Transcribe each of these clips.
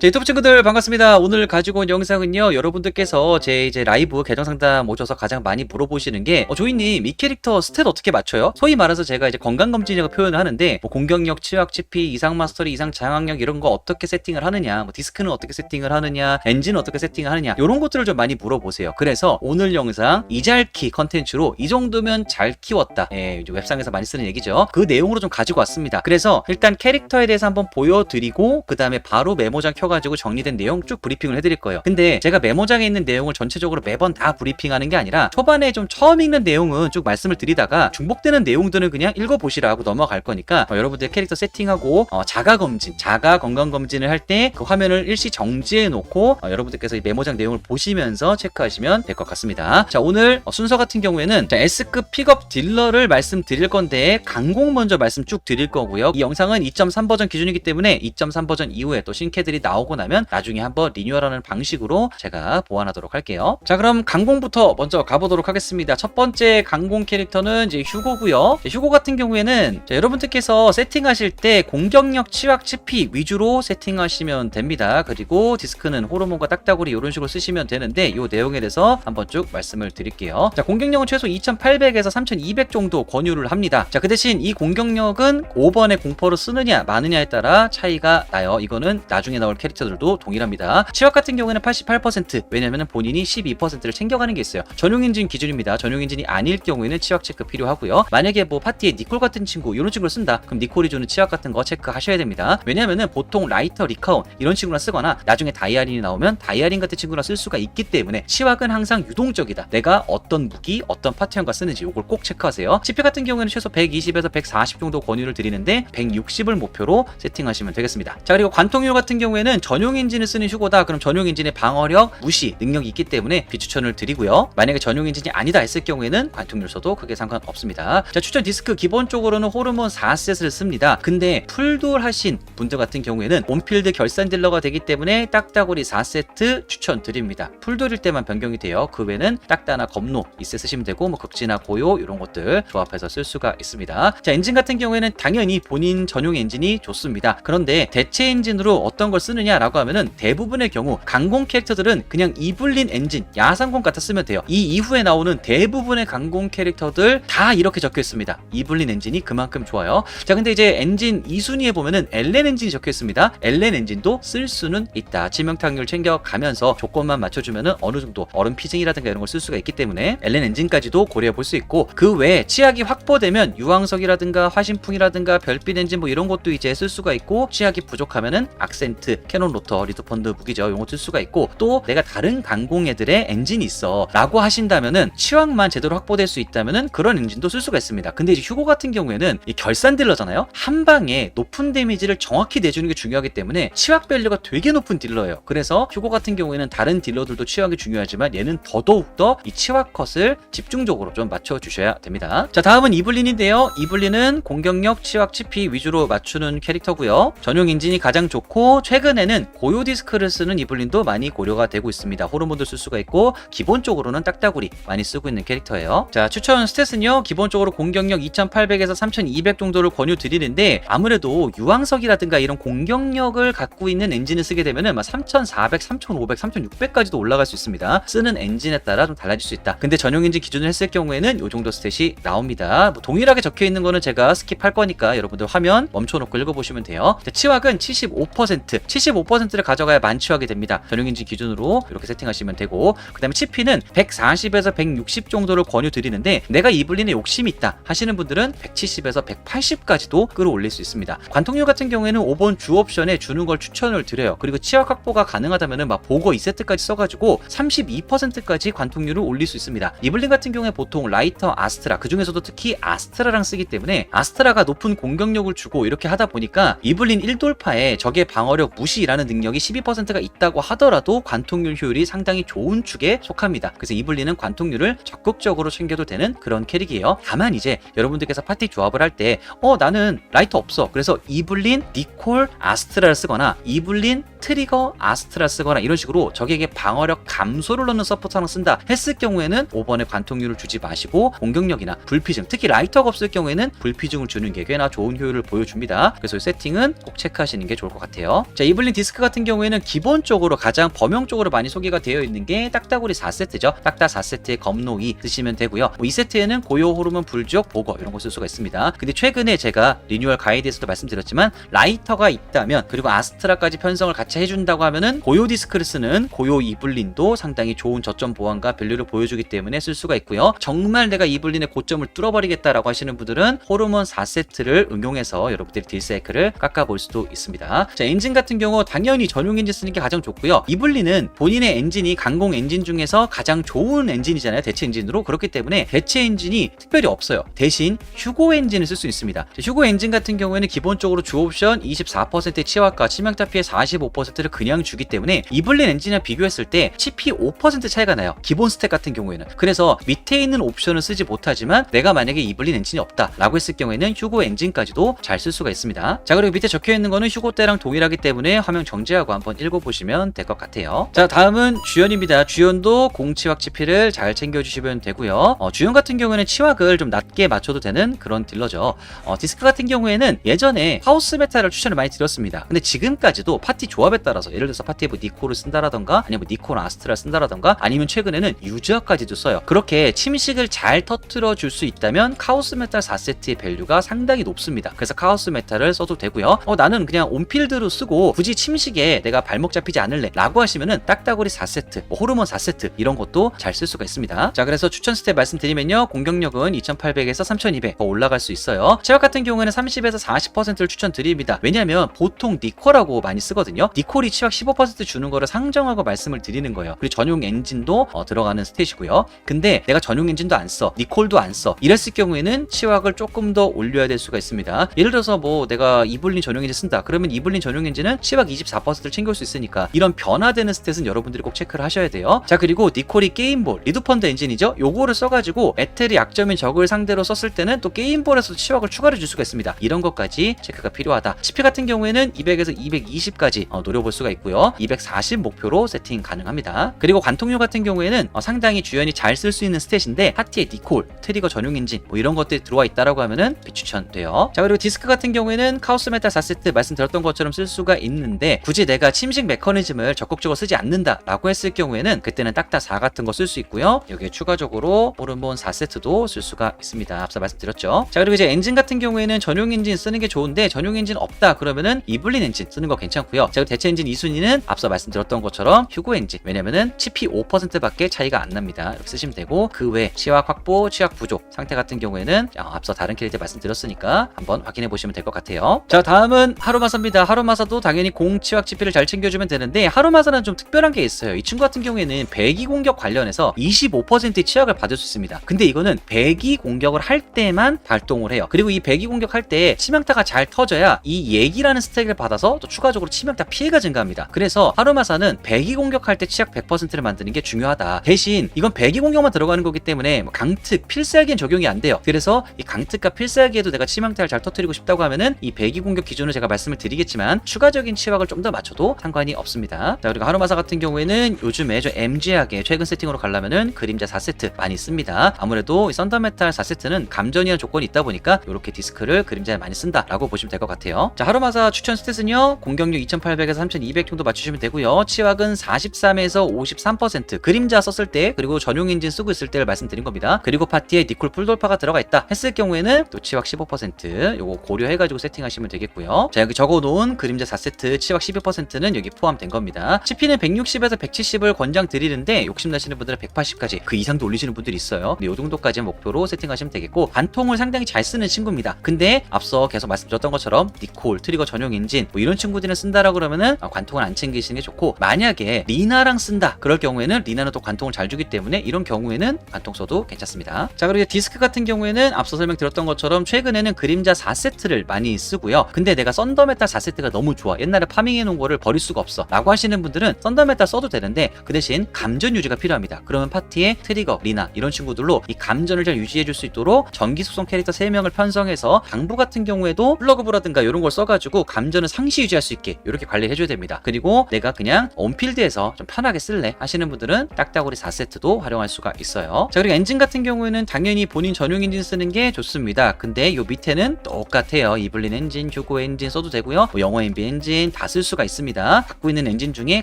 자, 유튜브 친구들 반갑습니다. 오늘 가지고 온 영상은요, 여러분들께서 제 이제 라이브 계정 상담 오셔서 가장 많이 물어보시는 게, 어, 조이님, 이 캐릭터 스탯 어떻게 맞춰요? 소위 말해서 제가 이제 건강검진이라고 표현을 하는데, 뭐 공격력, 치약, 치피, 이상 마스터리, 이상 장악력 이런 거 어떻게 세팅을 하느냐, 뭐 디스크는 어떻게 세팅을 하느냐, 엔진은 어떻게 세팅을 하느냐, 이런 것들을 좀 많이 물어보세요. 그래서 오늘 영상 이잘키 컨텐츠로 이 정도면 잘 키웠다. 예, 웹상에서 많이 쓰는 얘기죠. 그 내용으로 좀 가지고 왔습니다. 그래서 일단 캐릭터에 대해서 한번 보여드리고, 그 다음에 바로 메모장 켜 가지고 정리된 내용 쭉 브리핑을 해드릴 거예요. 근데 제가 메모장에 있는 내용을 전체적으로 매번 다 브리핑하는 게 아니라 초반에 좀 처음 읽는 내용은 쭉 말씀을 드리다가 중복되는 내용들은 그냥 읽어보시라고 넘어갈 거니까 어, 여러분들 캐릭터 세팅하고 어, 자가 검진, 자가 건강 검진을 할 때 그 화면을 일시 정지해 놓고 어, 여러분들께서 이 메모장 내용을 보시면서 체크하시면 될 것 같습니다. 자 오늘 어, 순서 같은 경우에는 자, S급 픽업 딜러를 말씀드릴 건데 강공 먼저 말씀 쭉 드릴 거고요. 이 영상은 2.3 버전 기준이기 때문에 2.3 버전 이후에 또 신캐들이 나 오고 나면 나중에 한번 리뉴얼하는 방식으로 제가 보완하도록 할게요. 자 그럼 강공부터 먼저 가보도록 하겠습니다. 첫 번째 강공 캐릭터는 이제 휴고고요. 자, 휴고 같은 경우에는 자, 여러분들께서 세팅하실 때 공격력, 치확, 치피 위주로 세팅하시면 됩니다. 그리고 디스크는 호르몬과 딱따구리 이런 식으로 쓰시면 되는데 이 내용에 대해서 한번 쭉 말씀을 드릴게요. 자 공격력은 최소 2,800에서 3,200 정도 권유를 합니다. 자 그 대신 이 공격력은 5번의 공포로 쓰느냐 마느냐에 따라 차이가 나요. 이거는 나중에 나올 캐릭터들도 동일합니다. 치확 같은 경우에는 88% 왜냐면 본인이 12%를 챙겨가는 게 있어요. 전용 엔진 기준입니다. 전용 엔진이 아닐 경우에는 치확 체크 필요하고요. 만약에 뭐 파티에 니콜 같은 친구 이런 친구를 쓴다. 그럼 니콜이 주는 치확 같은 거 체크하셔야 됩니다. 왜냐면은 보통 라이터 리카운 이런 친구랑 쓰거나 나중에 다이아린이 나오면 다이아린 같은 친구랑 쓸 수가 있기 때문에 치확은 항상 유동적이다. 내가 어떤 무기, 어떤 파티형과 쓰는지 이걸 꼭 체크하세요. CP 같은 경우에는 최소 120에서 140 정도 권유를 드리는데 160을 목표로 세팅하시면 되겠습니다. 자 그리고 관통률 같은 경우에는 전용 엔진을 쓰는 휴고다. 그럼 전용 엔진의 방어력, 무시 능력이 있기 때문에 비추천을 드리고요. 만약에 전용 엔진이 아니다 했을 경우에는 관통률 써도 크게 상관없습니다. 자 추천 디스크 기본적으로는 호르몬 4셋을 씁니다. 근데 풀돌 하신 분들 같은 경우에는 온필드 결산 딜러가 되기 때문에 딱따구리 4세트 추천드립니다. 풀돌일 때만 변경이 돼요. 그 외에는 딱따나 검노 이세 쓰시면 되고 뭐 극지나 고요 이런 것들 조합해서 쓸 수가 있습니다. 자 엔진 같은 경우에는 당연히 본인 전용 엔진이 좋습니다. 그런데 대체 엔진으로 어떤 걸 쓰 느냐라고 하면은 대부분의 경우 강공 캐릭터들은 그냥 이블린 엔진 야상공 같아 쓰면 돼요. 이 이후에 나오는 대부분의 강공 캐릭터들 다 이렇게 적혀 있습니다. 이블린 엔진이 그만큼 좋아요. 자 근데 이제 엔진 2순위에 보면은 엘렌 엔진이 적혀 있습니다. 엘렌 엔진도 쓸 수는 있다. 치명타율 챙겨가면서 조건만 맞춰주면은 어느 정도 얼음 피징이라든가 이런 걸 쓸 수가 있기 때문에 엘렌 엔진까지도 고려해 볼 수 있고 그 외에 치약이 확보되면 유황석이라든가 화신풍이라든가 별빛 엔진 뭐 이런 것도 이제 쓸 수가 있고 치약이 부족하면은 악센트, 캐논 로터, 리드펀드 무기죠. 이런 거쓸 수가 있고 또 내가 다른 강공 애들의 엔진이 있어 라고 하신다면은 치약만 제대로 확보될 수 있다면은 그런 엔진도 쓸 수가 있습니다. 근데 이제 휴고 같은 경우에는 이 결산 딜러잖아요. 한 방에 높은 데미지를 정확히 내주는 게 중요하기 때문에 치약 밸류가 되게 높은 딜러예요. 그래서 휴고 같은 경우에는 다른 딜러들도 치약이 중요하지만 얘는 더더욱더 이 치약 컷을 집중적으로 좀 맞춰 주셔야 됩니다. 자 다음은 이블린인데요. 이블린은 공격력, 치약, 치피 위주로 맞추는 캐릭터고요. 전용 엔진이 가장 좋고 최근 에는 고요 디스크를 쓰는 이블린도 많이 고려가 되고 있습니다. 호르몬도 쓸 수가 있고 기본적으로는 딱따구리 많이 쓰고 있는 캐릭터예요. 자 추천 스탯은요. 기본적으로 공격력 2800에서 3200 정도를 권유 드리는데 아무래도 유황석이라든가 이런 공격력을 갖고 있는 엔진을 쓰게 되면은 막 3400, 3500, 3600까지도 올라갈 수 있습니다. 쓰는 엔진에 따라 좀 달라질 수 있다. 근데 전용 엔진 기준을 했을 경우에는 이 정도 스탯이 나옵니다. 뭐 동일하게 적혀 있는 거는 제가 스킵할 거니까 여러분들 화면 멈춰놓고 읽어보시면 돼요. 자, 치확은 75%, 75%를 가져가야 만치확이 됩니다. 전용 엔진 기준으로 이렇게 세팅하시면 되고 그 다음에 치피는 140에서 160 정도를 권유 드리는데 내가 이블린에 욕심이 있다 하시는 분들은 170에서 180까지도 끌어올릴 수 있습니다. 관통률 같은 경우에는 5번 주 옵션에 주는 걸 추천을 드려요. 그리고 치약 확보가 가능하다면은 막 보거 2세트까지 써가지고 32%까지 관통률을 올릴 수 있습니다. 이블린 같은 경우에 보통 라이터 아스트라 그 중에서도 특히 아스트라랑 쓰기 때문에 아스트라가 높은 공격력을 주고 이렇게 하다 보니까 이블린 1돌파에 적의 방어력 무시 라는 능력이 12%가 있다고 하더라도 관통률 효율이 상당히 좋은 축에 속합니다. 그래서 이블린은 관통률을 적극적으로 챙겨도 되는 그런 캐릭이에요. 다만 이제 여러분들께서 파티 조합을 할 때 어 나는 라이터 없어. 그래서 이블린, 니콜, 아스트라를 쓰거나 이블린, 트리거, 아스트라 쓰거나 이런 식으로 적에게 방어력 감소를 넣는 서포터랑 쓴다 했을 경우에는 5번에 관통률을 주지 마시고 공격력이나 불피증 특히 라이터가 없을 경우에는 불피증을 주는 게 꽤나 좋은 효율을 보여줍니다. 그래서 이 세팅은 꼭 체크하시는 게 좋을 것 같아요. 자 이블린 이블린 디스크 같은 경우에는 기본적으로 가장 범용적으로 많이 소개가 되어 있는 게 딱따구리 4세트죠. 딱따 4세트의 검노이 쓰시면 되고요. 뭐이 세트에는 고요 호르몬 불지옥 보거 이런 거 쓸 수가 있습니다. 근데 최근에 제가 리뉴얼 가이드에서도 말씀드렸지만 라이터가 있다면 그리고 아스트라까지 편성을 같이 해준다고 하면은 고요 디스크를 쓰는 고요 이블린도 상당히 좋은 저점 보완과 밸류를 보여주기 때문에 쓸 수가 있고요. 정말 내가 이블린의 고점을 뚫어버리겠다라고 하시는 분들은 호르몬 4세트를 응용해서 여러분들이 딜사이클을 깎아볼 수도 있습니다. 자 엔진 같은 경우 당연히 전용 엔진 쓰는 게 가장 좋고요. 이블린은 본인의 엔진이 강공 엔진 중에서 가장 좋은 엔진이잖아요. 대체 엔진으로 그렇기 때문에 대체 엔진이 특별히 없어요. 대신 휴고 엔진을 쓸 수 있습니다. 자, 휴고 엔진 같은 경우에는 기본적으로 주 옵션 24%의 치와가 치명타 피해 45%를 그냥 주기 때문에 이블린 엔진이랑 비교했을 때 CP 5% 차이가 나요. 기본 스택 같은 경우에는. 그래서 밑에 있는 옵션을 쓰지 못하지만 내가 만약에 이블린 엔진이 없다 라고 했을 경우에는 휴고 엔진까지도 잘 쓸 수가 있습니다. 자 그리고 밑에 적혀 있는 거는 휴고 때랑 동일하기 때문에 화면 정지하고 한번 읽어보시면 될 것 같아요. 자 다음은 주연입니다. 주연도 공치확 CP를 잘 챙겨주시면 되고요. 어, 주연 같은 경우에는 치확을 좀 낮게 맞춰도 되는 그런 딜러죠. 어, 디스크 같은 경우에는 예전에 하우스 메타를 추천을 많이 드렸습니다. 근데 지금까지도 파티 조합에 따라서 예를 들어서 파티에 뭐 니코를 쓴다라던가 아니면 뭐 니코나 아스트라 쓴다라던가 아니면 최근에는 유저까지도 써요. 그렇게 침식을 잘 터트려 줄 수 있다면 카오스 메탈 4세트의 밸류가 상당히 높습니다. 그래서 카오스 메탈을 써도 되고요. 어, 나는 그냥 온필드로 쓰고 굳이 침식에 내가 발목 잡히지 않을래 라고 하시면은 딱따구리 4세트, 뭐 호르몬 4세트 이런 것도 잘 쓸 수가 있습니다. 자 그래서 추천 스텝 말씀드리면요. 공격력은 2200에서 3200 더 올라갈 수 있어요. 체력 같은 경우에는 30에서 40%를 추천드립니다. 왜냐면 보통 니콜하고 많이 쓰거든요. 니콜이 치약 15% 주는 거를 상정하고 말씀을 드리는 거예요. 그리고 전용 엔진도 어, 들어가는 스탯이고요. 근데 내가 전용 엔진도 안 써, 니콜도 안 써. 이랬을 경우에는 치약을 조금 더 올려야 될 수가 있습니다. 예를 들어서 뭐 내가 이블린 전용 엔진 쓴다. 그러면 이블린 전용 엔진은 치약 24%를 챙길 수 있으니까 이런 변화되는 스탯은 여러분들이 꼭 체크를 하셔야 돼요. 자 그리고 니콜이 게임볼 리드펀드 엔진이죠. 요거를 써가지고 에텔이 약점인 적을 상대로 썼을 때는 또 게임볼에서 치약을 추가를 줄 수가 있습니다. 이런 것까지 체크가 필요하다. CP 같은 경우에는 200에서 220까지 어, 노려볼 수가 있고요. 240 목표로 세팅 가능합니다. 그리고 관통료 같은 경우에는 어, 상당히 주연이 잘 쓸 수 있는 스탯인데 파티에 니콜, 트리거 전용 엔진 뭐 이런 것들이 들어와 있다라고 하면은 비추천돼요. 자 그리고 디스크 같은 경우에는 카오스 메탈 4세트 말씀드렸던 것처럼 쓸 수가 있는 데 굳이 내가 침식 메커니즘을 적극적으로 쓰지 않는다라고 했을 경우에는 그때는 딱따 4 같은 거 쓸 수 있고요. 여기에 추가적으로 호르몬 4세트도 쓸 수가 있습니다. 앞서 말씀드렸죠. 자 그리고 이제 엔진 같은 경우에는 전용 엔진 쓰는 게 좋은데 전용 엔진 없다 그러면은 이블린 엔진 쓰는 거 괜찮고요. 자 대체 엔진 2순위는 앞서 말씀드렸던 것처럼 휴고 엔진 왜냐면은 CP 5%밖에 차이가 안 납니다. 이렇게 쓰시면 되고 그 외 치약 확보, 치약 부족 상태 같은 경우에는 어, 앞서 다른 캐릭터 말씀드렸으니까 한번 확인해 보시면 될 것 같아요. 자 다음은 하루마사입니다. 하루마사도 당연히 공치약 CP를 잘 챙겨주면 되는데 하루마사는 좀 특별한 게 있어요. 이 친구 같은 경우에는 배기 공격 관련해서 25%의 치약을 받을 수 있습니다. 근데 이거는 배기 공격을 할 때만 발동을 해요. 그리고 이 배기 공격할 때 치명타가 잘 터져야 이 얘기라는 스택을 받아서 또 추가적으로 치명타 피해가 증가합니다. 그래서 하루마사는 배기 공격할 때 치약 100%를 만드는 게 중요하다. 대신 이건 배기 공격만 들어가는 거기 때문에 뭐 강특, 필살기엔 적용이 안 돼요. 그래서 이 강특과 필살기에도 내가 치명타를 잘 터뜨리고 싶다고 하면은 이 배기 공격 기준을 제가 말씀을 드리겠지만 추가적인 치약을 좀 더 맞춰도 상관이 없습니다. 자, 그리고 하루마사 같은 경우에는 요즘에 좀 MG하게 최근 세팅으로 가려면은 그림자 4세트 많이 씁니다. 아무래도 이 썬더메탈 4세트는 감전이한 조건이 있다 보니까 이렇게 디스크를 그림자에 많이 쓴다라고 보시면 될 것 같아요. 자, 하루마사 추천 스탯은요. 공격력 2800에서 3200 정도 맞추시면 되고요. 치약은 43에서 53% 그림자 썼을 때 그리고 전용 엔진 쓰고 있을 때를 말씀드린 겁니다. 그리고 파티에 니콜 풀돌파가 들어가 있다 했을 경우에는 또 치약 15% 요거 고려해가지고 세팅하시면 되겠고요. 자, 여기 적어놓은 그림자 4세트 치약 12%는 여기 포함된 겁니다. CP는 160에서 170을 권장 드리는데 욕심나시는 분들은 180까지 그 이상도 올리시는 분들이 있어요. 이 정도까지 목표로 세팅하시면 되겠고 반통을 상당히 잘 쓰는 친구입니다. 근데 앞서 계속 말씀드렸던 것처럼 니콜, 트리거 전용 엔진 뭐 이런 친구들은 쓴다라 그러면은 아, 관통을 안 챙기시는 게 좋고 만약에 리나랑 쓴다 그럴 경우에는 리나는 또 관통을 잘 주기 때문에 이런 경우에는 관통 써도 괜찮습니다. 자 그리고 디스크 같은 경우에는 앞서 설명드렸던 것처럼 최근에는 그림자 4세트를 많이 쓰고요. 근데 내가 썬더메탈 4세트가 너무 좋아. 옛날에 파밍해 놓은 거를 버릴 수가 없어. 라고 하시는 분들은 썬더메탈 써도 되는데 그 대신 감전 유지가 필요합니다. 그러면 파티에 트리거, 리나 이런 친구들로 이 감전을 잘 유지해 줄 수 있도록 전기 속성 캐릭터 3명을 편성해서 당부 같은 경우에도 플러그브라든가 이런 걸 써가지고 감전을 상시 유지할 수 있게 이렇게 관리를 해줘야 됩니다. 그리고 내가 그냥 온필드에서 좀 편하게 쓸래 하시는 분들은 딱따구리 4세트도 활용할 수가 있어요. 자 그리고 엔진 같은 경우에는 당연히 본인 전용 엔진 쓰는 게 좋습니다. 근데 요 밑에는 똑같아요. 이블린 엔진, 휴고 엔진 써도 되고요. 뭐 영어 엔비 엔진, 다 쓸 수가 있습니다. 갖고 있는 엔진 중에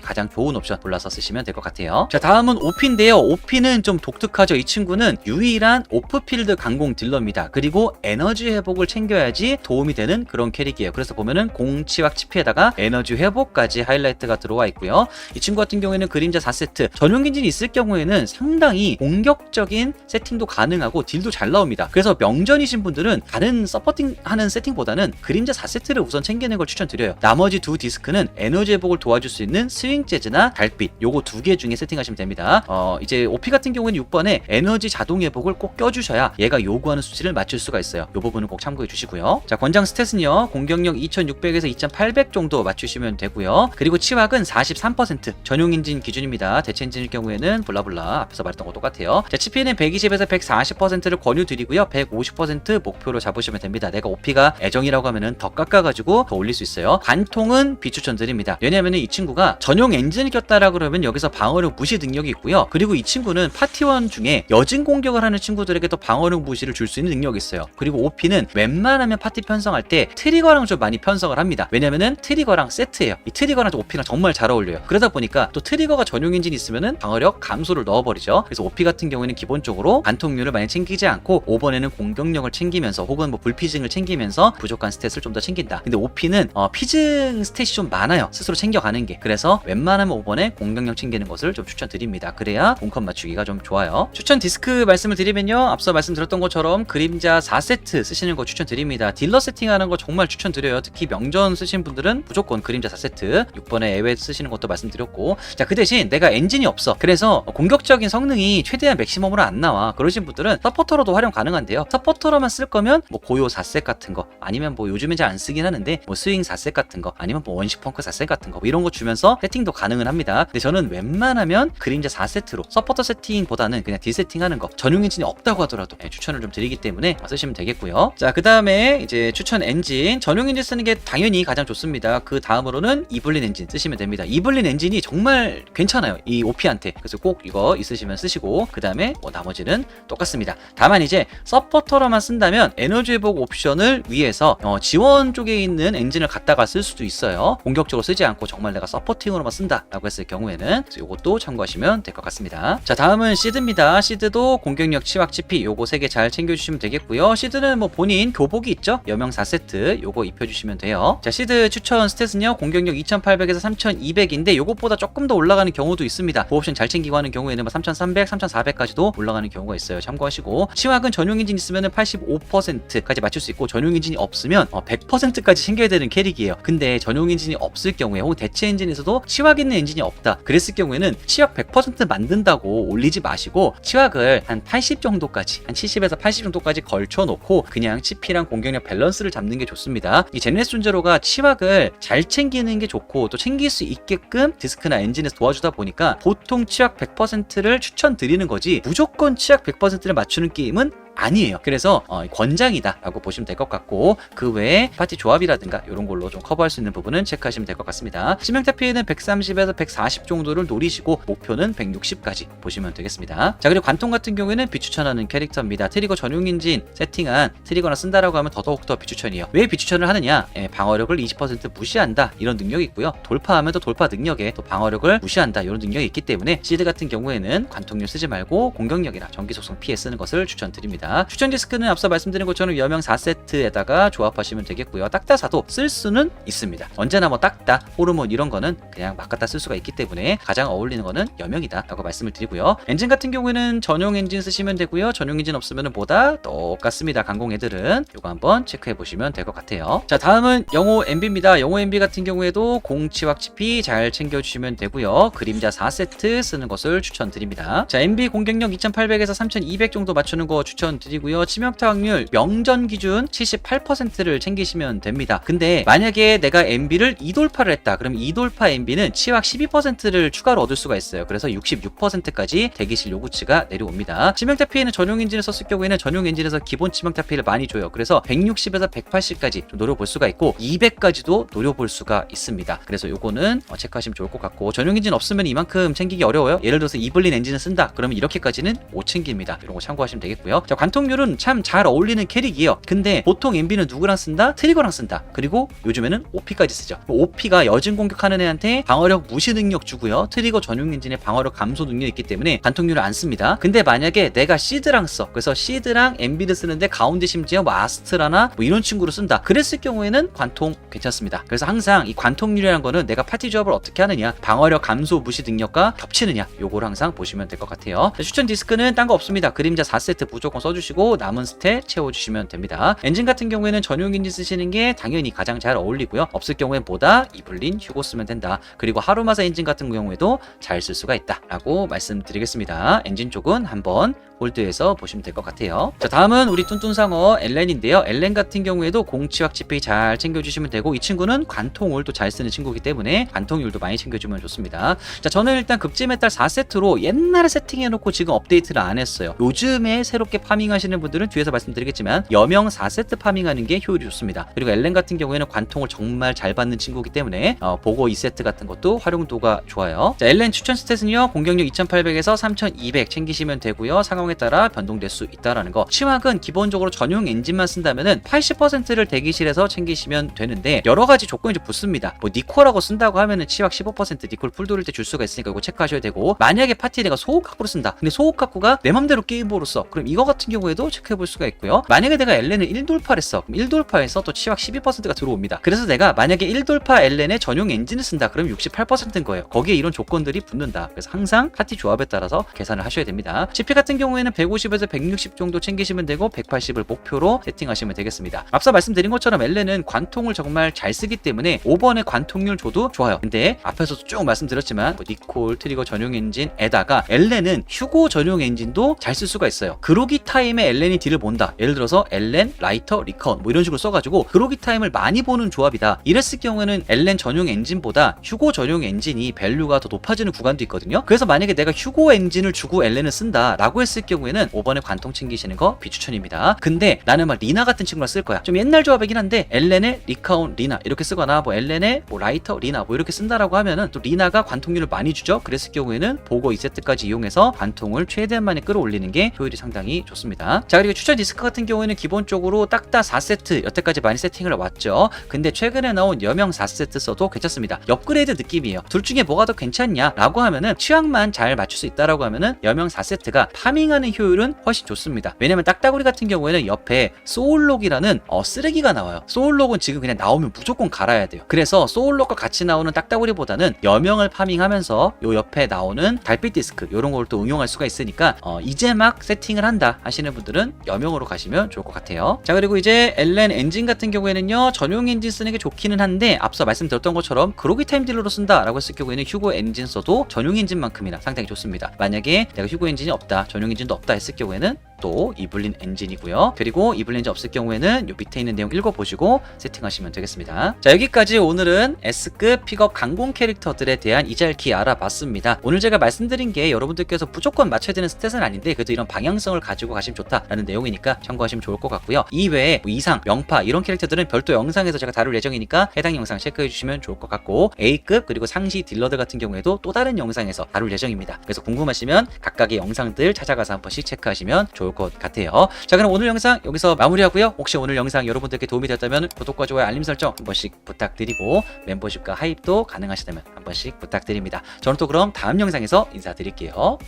가장 좋은 옵션 골라서 쓰시면 될 것 같아요. 자, 다음은 OP인데요. OP는 좀 독특하죠. 이 친구는 유일한 오프필드 강공 딜러입니다. 그리고 에너지 회복을 챙겨야지 도움이 되는 그런 캐릭이에요. 그래서 보면은 공치와 치피에다가 에너지 회복까지 하이라이트가 들어와 있고요. 이 친구 같은 경우에는 그림자 4세트 전용 엔진이 있을 경우에는 상당히 공격적인 세팅도 가능하고 딜도 잘 나옵니다. 그래서 명전이신 분들은 다른 서포팅 하는 세팅보다는 그림자 4세트를 우선 챙기는 걸 추천드려요. 나머지 두 디스크는 에너지 회복을 도와줄 수 있는 스윙 재즈나 달빛 요거 두 개 중에 세팅하시면 됩니다. 어, 이제 OP 같은 경우에는 6번에 에너지 자동 회복을 꼭 껴주셔야 얘가 요구하는 수치를 맞출 수가 있어요. 요 부분은 꼭 참고해 주시고요. 자, 권장 스탯은요. 공격력 2600에서 2800 정도 맞추시면 되고요. 그리고 치확은 43% 전용 엔진 기준입니다. 대체 엔진일 경우에는 블라블라 앞에서 말했던 거 똑같아요. 자, 치피는 120에서 140%를 권유드리고요. 150% 목표로 잡으시면 됩니다. 내가 OP가 애정이라고 하면은 더 깎아가지고 더 올릴 수 있어요. 관통은 비추천드립니다. 왜냐면은 이 친구가 전용 엔진을 꼈다라 그러면 여기서 방어력 무시 능력이 있고요. 그리고 이 친구는 파티원 중에 여진 공격을 하는 친구들에게 또 방어력 무시를 줄 수 있는 능력이 있어요. 그리고 OP는 웬만하면 파티 편성할 때 트리거랑 좀 많이 편성을 합니다. 왜냐면은 트리거랑 세트예요. 이 트리거랑 OP랑 정말 잘 어울려요. 그러다 보니까 또 트리거가 전용 엔진이 있으면은 방어력 감소를 넣어버리죠. 그래서 OP 같은 경우에는 기본적으로 관통률을 많이 챙기지 않고 5번에는 공격력을 챙기면서 혹은 뭐 불피징을 챙기면서 부족한 스탯을 좀 더 챙긴다. 근데 OP는 어, 피징 스탯이 좀 많아요. 스스로 챙겨가는 게. 그래서 웬만하면 5번에 공격력 챙기는 것을 좀 추천드립니다. 그래야 공컷 맞추기가 좀 좋아요. 추천 디스크 말씀을 드리면요. 앞서 말씀드렸던 것처럼 그림자 4세트 쓰시는 거 추천드립니다. 딜러 세팅하는 거 정말 추천드려요. 특히 명전 쓰신 분들은 무조건 그림자 4세트 6번에 애외 쓰시는 것도 말씀드렸고 자 그 대신 내가 엔진이 없어. 그래서 공격적인 성능이 최대한 맥시멈으로 안 나와. 그러신 분들은 서포터로도 활용 가능한데요. 서포터로만 쓸 거면 뭐 고요 4셋 같은 거 아니면 뭐 요즘엔 잘 안 쓰긴 하는데 뭐 스윙 4셋 같은 거 아니면 뭐 원시 펑크 4셋 같은 거 뭐 이런 거 주면서 세팅도 가능은 합니다. 근데 저는 웬만하면 그림자 4세트로 서포터 세팅보다는 그냥 딜 세팅하는 거 전용 엔진이 없다고 하더라도 예, 추천을 좀 드리기 때문에 쓰시면 되겠고요. 자 그 다음에 이제 추천 엔진 전용 엔진 쓰는 게 당연히 가장 좋습니다. 그 다음으로는 이블린 엔진 쓰시면 됩니다. 이블린 엔진이 정말 괜찮아요. 이 OP한테 그래서 꼭 이거 있으시면 쓰시고 그 다음에 뭐 나머지는 똑같습니다. 다만 이제 서포터로만 쓴다면 에너지 회복 옵션을 위해서 어, 지원 쪽에 있는 엔진을 갖다가 쓸 수도 있어요. 공격적으로 쓰지 않고 정말 내가 서포팅으로만 쓴다라고 했을 경우에는 이것도 참고하시면 될 것 같습니다. 자 다음은 시드입니다. 시드도 공격력, 치확, 치피 요거 세개잘 챙겨주시면 되겠고요. 시드는 뭐 본인 교복이 있죠. 여명 4세트 요거 입혀주시면 돼요. 자 시드 추천 스탯은요. 공격력 2800에서 3200인데 요것보다 조금 더 올라가는 경우도 있습니다. 보옵션 잘 챙기고 하는 경우에는 뭐 3300, 3400까지도 올라가는 경우가 있어요. 참고하시고 치확은 전용 엔진 있으면 85%까지 맞출 수 있고 전용 엔진이 없으면 100%까지 챙겨야 되는 캐릭이에요. 근데 전용 엔진이 없을 경우에 혹은 대체 엔진에서도 치확 있는 엔진이 없다. 그랬을 경우에는 치확 100% 만든다고 올리지 마시고 치확을 한 80 정도까지 한 70에서 80 정도까지 걸쳐 놓고 그냥 치피랑 공격력 밸런스를 잡는 게 좋습니다. 이 제네스 존제로가 치확을 잘 챙기는 게 좋고 또 챙길 수 있게끔 디스크나 엔진에서 도와주다 보니까 보통 치확 100%를 추천드리는 거지 무조건 치약 100%를 맞추는 게임은 아니에요. 그래서 어, 권장이다라고 보시면 될 것 같고 그 외에 파티 조합이라든가 이런 걸로 좀 커버할 수 있는 부분은 체크하시면 될 것 같습니다. 치명타 피해는 130에서 140 정도를 노리시고 목표는 160까지 보시면 되겠습니다. 자 그리고 관통 같은 경우에는 비추천하는 캐릭터입니다. 트리거 전용 인진 세팅한 트리거나 쓴다라고 하면 더더욱 더 비추천이에요. 왜 비추천을 하느냐? 예, 방어력을 20% 무시한다 이런 능력이 있고요. 돌파하면 또 돌파 능력에 또 방어력을 무시한다 이런 능력이 있기 때문에 시드 같은 경우에는 관통률 쓰지 말고 공격력이나 전기 속성 피해 쓰는 것을 추천드립니다. 추천 디스크는 앞서 말씀드린 것처럼 여명 4세트에다가 조합하시면 되겠고요. 딱따사도 쓸 수는 있습니다. 언제나 뭐 딱따, 호르몬 이런 거는 그냥 막 갖다 쓸 수가 있기 때문에 가장 어울리는 거는 여명이다 라고 말씀을 드리고요. 엔진 같은 경우에는 전용 엔진 쓰시면 되고요. 전용 엔진 없으면 뭐다 똑같습니다. 강공 애들은 이거 한번 체크해 보시면 될 것 같아요. 자 다음은 영호 MB입니다. 영호 MB 같은 경우에도 공치확 치피 잘 챙겨주시면 되고요. 그림자 4세트 쓰는 것을 추천드립니다. 자 MB 공격력 2800에서 3200 정도 맞추는 거 추천 드리고요. 치명타 확률 명전 기준 78%를 챙기시면 됩니다. 근데 만약에 내가 MB를 2돌파를 했다. 그럼 2돌파 MB는 치확 12%를 추가로 얻을 수가 있어요. 그래서 66%까지 대기실 요구치가 내려옵니다. 치명타 피해는 전용 엔진을 썼을 경우에는 전용 엔진에서 기본 치명타 피해를 많이 줘요. 그래서 160에서 180까지 좀 노려볼 수가 있고 200까지도 노려볼 수가 있습니다. 그래서 요거는 어, 체크하시면 좋을 것 같고 전용 엔진 없으면 이만큼 챙기기 어려워요. 예를 들어서 이블린 엔진을 쓴다. 그러면 이렇게까지는 못 챙깁니다. 이런 거 참고하시면 되겠고요. 자, 관통률은 참 잘 어울리는 캐릭이에요. 근데 보통 MB는 누구랑 쓴다? 트리거랑 쓴다. 그리고 요즘에는 OP까지 쓰죠. OP가 여진 공격하는 애한테 방어력 무시 능력 주고요. 트리거 전용 엔진에 방어력 감소 능력이 있기 때문에 관통률을 안 씁니다. 근데 만약에 내가 시드랑 써. 그래서 시드랑 MB를 쓰는데 가운데 심지어 뭐 아스트라나 뭐 이런 친구를 쓴다. 그랬을 경우에는 관통 괜찮습니다. 그래서 항상 이 관통률이라는 거는 내가 파티 조합을 어떻게 하느냐, 방어력 감소 무시 능력과 겹치느냐, 요걸 항상 보시면 될 것 같아요. 자, 추천 디스크는 딴 거 없습니다. 그림자 4세트 무조건 써 주시고 남은 스탯 채워주시면 됩니다. 엔진 같은 경우에는 전용 엔진 쓰시는 게 당연히 가장 잘 어울리고요. 없을 경우엔 보다 이블린 휴고 쓰면 된다. 그리고 하루마사 엔진 같은 경우에도 잘 쓸 수가 있다라고 말씀드리겠습니다. 엔진 쪽은 한번 홀드해서 보시면 될 것 같아요. 자, 다음은 우리 뚠뚠상어 엘렌인데요. 엘렌 같은 경우에도 공치확 지페이 잘 챙겨주시면 되고 이 친구는 관통을 또 잘 쓰는 친구이기 때문에 관통률도 많이 챙겨주면 좋습니다. 자, 저는 일단 급지 메탈 4세트로 옛날에 세팅해놓고 지금 업데이트를 안 했어요. 요즘에 새롭게 파밍하시는 분들은 뒤에서 말씀드리겠지만 여명 4세트 파밍하는 게 효율이 좋습니다. 그리고 엘렌 같은 경우에는 관통을 정말 잘 받는 친구이기 때문에 어, 보고 2세트 같은 것도 활용도가 좋아요. 자, 엘렌 추천 스탯은요. 공격력 2800에서 3200 챙기시면 되고요. 상황 에 따라 변동될 수 있다라는 거. 치확은 기본적으로 전용 엔진만 쓴다면은 80%를 대기실에서 챙기시면 되는데 여러 가지 조건이 좀 붙습니다. 뭐 니코라고 쓴다고 하면은 치확 15% 니콜 풀 돌릴 때 줄 수가 있으니까 이거 체크하셔야 되고 만약에 파티에 내가 소호 카쿠를 쓴다. 근데 소호 카쿠가 내 맘대로 게임보로 써. 그럼 이거 같은 경우에도 체크해 볼 수가 있고요. 만약에 내가 엘렌을 1돌파를 써. 그럼 1돌파에서 또 치확 12%가 들어옵니다. 그래서 내가 만약에 1돌파 엘렌의 전용 엔진을 쓴다. 그럼 68%인 거예요. 거기에 이런 조건들이 붙는다. 그래서 항상 파티 조합에 따라서 계산을 하셔야 됩니다. GP 같은 경우에 는 150에서 160 정도 챙기시면 되고 180을 목표로 세팅하시면 되겠습니다. 앞서 말씀드린 것처럼 엘렌은 관통을 정말 잘 쓰기 때문에 5번의 관통률 줘도 좋아요. 근데 앞에서도 쭉 말씀드렸지만 뭐 니콜, 트리거 전용 엔진에다가 엘렌은 휴고 전용 엔진도 잘 쓸 수가 있어요. 그로기 타임에 엘렌이 딜을 본다. 예를 들어서 엘렌, 라이터, 리컨 뭐 이런 식으로 써가지고 그로기 타임을 많이 보는 조합이다. 이랬을 경우에는 엘렌 전용 엔진보다 휴고 전용 엔진이 밸류가 더 높아지는 구간도 있거든요. 그래서 만약에 내가 휴고 엔진을 주고 엘렌을 쓴다라고 했을 경우 에는 5번에 관통 챙기시는 거 비추천입니다. 근데 나는 막 리나 같은 친구랑 쓸 거야. 좀 옛날 조합이긴 한데 엘렌의 리카운 리나 이렇게 쓰거나 뭐 엘렌의 뭐 라이터 리나 뭐 이렇게 쓴다라고 하면은 또 리나가 관통률을 많이 주죠. 그랬을 경우에는 보고 2세트까지 이용해서 관통을 최대한 많이 끌어올리는 게 효율이 상당히 좋습니다. 자 그리고 추천 디스크 같은 경우에는 기본적으로 딱다 4세트 여태까지 많이 세팅을 왔죠. 근데 최근에 나온 여명 4세트 써도 괜찮습니다. 업그레이드 느낌이에요. 둘 중에 뭐가 더 괜찮냐라고 하면은 취향만 잘 맞출 수 있다라고 하면은 여명 4세트가 파밍 하는 효율은 훨씬 좋습니다. 왜냐면 딱따구리 같은 경우에는 옆에 소울록이라는 어, 쓰레기가 나와요. 소울록은 지금 그냥 나오면 무조건 갈아야 돼요. 그래서 소울록과 같이 나오는 딱따구리보다는 여명을 파밍하면서 요 옆에 나오는 달빛 디스크 이런 걸 또 응용할 수가 있으니까 어, 이제 막 세팅을 한다 하시는 분들은 여명으로 가시면 좋을 것 같아요. 자 그리고 이제 엘렌 엔진 같은 경우에는요 전용 엔진 쓰는 게 좋기는 한데 앞서 말씀드렸던 것처럼 그로기 타임 딜러로 쓴다라고 했을 경우에는 휴고 엔진 써도 전용 엔진만큼이나 상당히 좋습니다. 만약에 내가 휴고 엔진이 없다 전용 엔진 도 없다 했을 경우에는 또 이블린 엔진이고요. 그리고 이블린 엔진 없을 경우에는 요 밑에 있는 내용 읽어보시고 세팅하시면 되겠습니다. 자 여기까지 오늘은 S급 픽업 강공 캐릭터들에 대한 이잘키 알아봤습니다. 오늘 제가 말씀드린 게 여러분들께서 무조건 맞춰야 되는 스탯은 아닌데 그래도 이런 방향성을 가지고 가시면 좋다라는 내용이니까 참고하시면 좋을 것 같고요. 이외에 뭐 이상, 명파 이런 캐릭터들은 별도 영상에서 제가 다룰 예정이니까 해당 영상 체크해 주시면 좋을 것 같고 A급 그리고 상시 딜러들 같은 경우에도 또 다른 영상에서 다룰 예정입니다. 그래서 궁금하시면 각각의 영상들 찾아가서 한 번씩 체크하시면 좋을 것 같아요. 자 그럼 오늘 영상 여기서 마무리하고요. 혹시 오늘 영상 여러분들께 도움이 됐다면 구독과 좋아요, 알림 설정 한 번씩 부탁드리고 멤버십과 하입도 가능하시다면 한 번씩 부탁드립니다. 저는 또 그럼 다음 영상에서 인사드릴게요.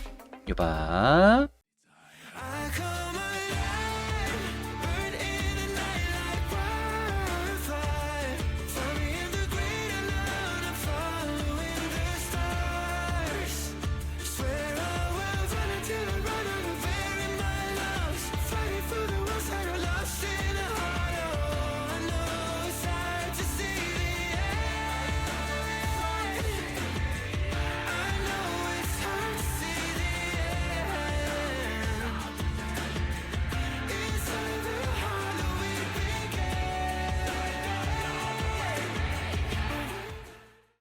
유바